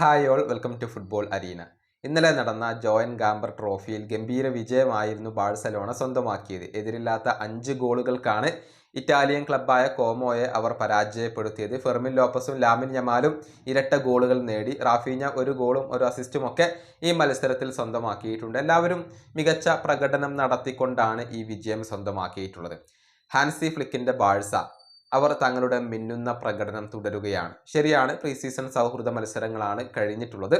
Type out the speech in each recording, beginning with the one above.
Hi all welcome to football arena. ഇന്നലെ നടന്ന Joan ഗാംബർ ട്രോഫിയിൽ ഗംഭീര വിജയമായിരുന്നു ബാഴ്സലോണ സ്വന്തമാക്കിയത്. എതിരില്ലാത്ത അഞ്ച് ഗോളുകൾക്കാണ് ഇറ്റാലിയൻ ക്ലബ്ബായ കോമോയെ അവർ പരാജയപ്പെടുത്തിയത്. ഫെർമിൻ ലോപ്പസും ലാമിൻ യമാലും ഇരട്ട ഗോളുകൾ നേടി. റാഫീഞ്ഞ ഒരു ഗോളും ഒരു അസിസ്റ്റും ഒക്കെ ഈ മത്സരത്തിൽ സ്വന്തമാക്കിയിട്ടുണ്ട്. എല്ലാവരും മികച്ച പ്രകടനം നടത്തിക്കൊണ്ടാണ് ഈ വിജയം സ്വന്തമാക്കിയിട്ടുള്ളത്. ഹാൻസി ഫ്ലിക്കിന്റെ ബാഴ്സ അവർ തങ്ങളുടെ മിന്നുന്ന പ്രകടനം തുടരുകയാണ്. ശരിയാണ് പ്രീ സീസൺ സൗഹൃദ മത്സരങ്ങളാണ് കഴിഞ്ഞിട്ടുള്ളത്.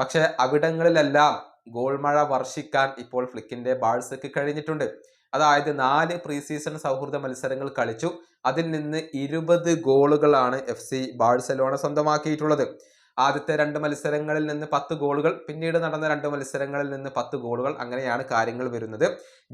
പക്ഷേ അവിടങ്ങളിലെല്ലാം ഗോൾ മഴ വർഷിക്കാൻ ഇപ്പോൾ ഫ്ലിക്കിന്റെ ബാഴ്സയ്ക്ക് കഴിഞ്ഞിട്ടുണ്ട്. അതായത് നാല് പ്രീ സീസൺ സൗഹൃദ മത്സരങ്ങൾ കളിച്ചു. അതിൽ നിന്ന് ഇരുപത് ഗോളുകളാണ് എഫ് സി ബാഴ്സലോണ സ്വന്തമാക്കിയിട്ടുള്ളത്. ആദ്യത്തെ രണ്ട് മത്സരങ്ങളിൽ നിന്ന് പത്ത് ഗോളുകൾ പിന്നീട് നടന്ന രണ്ട് മത്സരങ്ങളിൽ നിന്ന് പത്ത് ഗോളുകൾ അങ്ങനെയാണ് കാര്യങ്ങൾ വരുന്നത്.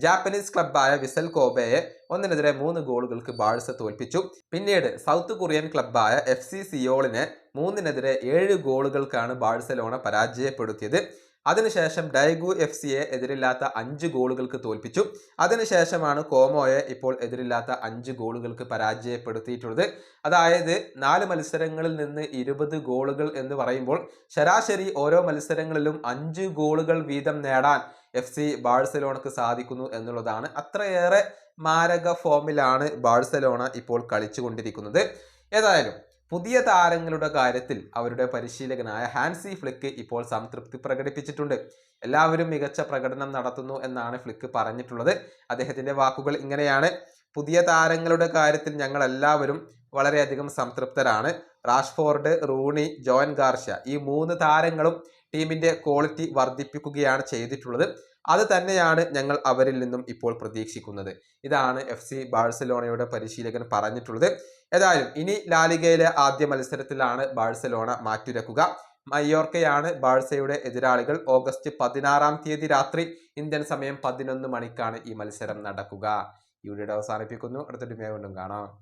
ജാപ്പനീസ് ക്ലബ്ബായ വിസൽ കോബയെ ഒന്നിനെതിരെ മൂന്ന് ഗോളുകൾക്ക് ബാഴ്സ തോൽപ്പിച്ചു. പിന്നീട് സൗത്ത് കൊറിയൻ ക്ലബ്ബായ എഫ് സി സിയോളിനെ മൂന്നിനെതിരെ ഏഴ് ഗോളുകൾക്കാണ് ബാഴ്സലോണ പരാജയപ്പെടുത്തിയത്. അതിനുശേഷം ഡൈഗു എഫ് സിയെ എതിരില്ലാത്ത അഞ്ച് ഗോളുകൾക്ക് തോൽപ്പിച്ചു. അതിനുശേഷമാണ് കോമോയെ ഇപ്പോൾ എതിരില്ലാത്ത അഞ്ച് ഗോളുകൾക്ക് പരാജയപ്പെടുത്തിയിട്ടുള്ളത്. അതായത് നാല് മത്സരങ്ങളിൽ നിന്ന് ഇരുപത് ഗോളുകൾ എന്ന് പറയുമ്പോൾ ശരാശരി ഓരോ മത്സരങ്ങളിലും അഞ്ച് ഗോളുകൾ വീതം നേടാൻ എഫ് സി ബാഴ്സലോണക്ക് സാധിക്കുന്നു എന്നുള്ളതാണ്. അത്രയേറെ മാരക ഫോമിലാണ് ബാഴ്സലോണ ഇപ്പോൾ കളിച്ചുകൊണ്ടിരിക്കുന്നത്. ഏതായാലും പുതിയ താരങ്ങളുടെ കാര്യത്തിൽ അവരുടെ പരിശീലകനായ ഹാൻസി ഫ്ലിക്ക് ഇപ്പോൾ സംതൃപ്തി പ്രകടിപ്പിച്ചിട്ടുണ്ട്. എല്ലാവരും മികച്ച പ്രകടനം നടത്തുന്നു എന്നാണ് ഫ്ലിക്ക് പറഞ്ഞിട്ടുള്ളത്. അദ്ദേഹത്തിന്റെ വാക്കുകൾ ഇങ്ങനെയാണ്. പുതിയ താരങ്ങളുടെ കാര്യത്തിൽ ഞങ്ങൾ എല്ലാവരും വളരെയധികം സംതൃപ്തരാണ്. റാഷ്ഫോർഡ് റൂണി ജോൻ ഗാർഷ്യ ഈ മൂന്ന് താരങ്ങളും ടീമിന്റെ ക്വാളിറ്റി വർദ്ധിപ്പിക്കുകയാണ് ചെയ്തിട്ടുള്ളത്. അത് തന്നെയാണ് ഞങ്ങൾ അവരിൽ നിന്നും ഇപ്പോൾ പ്രതീക്ഷിക്കുന്നത്. ഇതാണ് എഫ് സി ബാഴ്സലോണയുടെ പരിശീലകൻ പറഞ്ഞിട്ടുള്ളത്. ഏതായാലും ഇനി ലാലിഗയിലെ ആദ്യ മത്സരത്തിലാണ് ബാഴ്സലോണ മാറ്റുരക്കുക. മയോർക്കയാണ് ബാഴ്സയുടെ എതിരാളികൾ. ഓഗസ്റ്റ് പതിനാറാം തീയതി രാത്രി ഇന്ത്യൻ സമയം പതിനൊന്ന് മണിക്കാണ് ഈ മത്സരം നടക്കുക. ഈ അവസാനിപ്പിക്കുന്നു. അടുത്ത അടുത്തൊരു വീണ്ടും കാണാം.